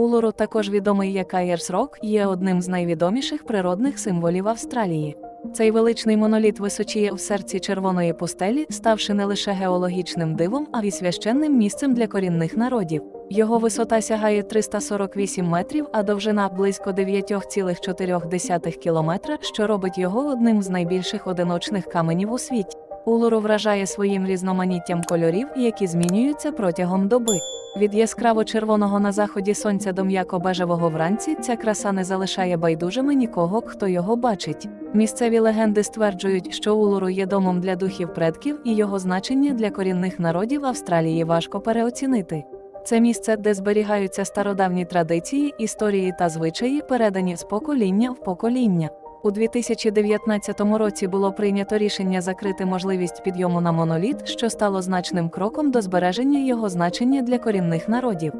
Улуру, також відомий як Айерс Рок, є одним з найвідоміших природних символів Австралії. Цей величний моноліт височіє в серці червоної пустелі, ставши не лише геологічним дивом, а й священним місцем для корінних народів. Його висота сягає 348 метрів, а довжина близько 9,4 кілометра, що робить його одним з найбільших одиночних каменів у світі. Улуру вражає своїм різноманіттям кольорів, які змінюються протягом доби. Від яскраво червоного на заході сонця до м'яко-бежевого вранці ця краса не залишає байдужими нікого, хто його бачить. Місцеві легенди стверджують, що Улуру є домом для духів предків, і його значення для корінних народів Австралії важко переоцінити. Це місце, де зберігаються стародавні традиції, історії та звичаї, передані з покоління в покоління. У 2019 році було прийнято рішення закрити можливість підйому на моноліт, що стало значним кроком до збереження його значення для корінних народів.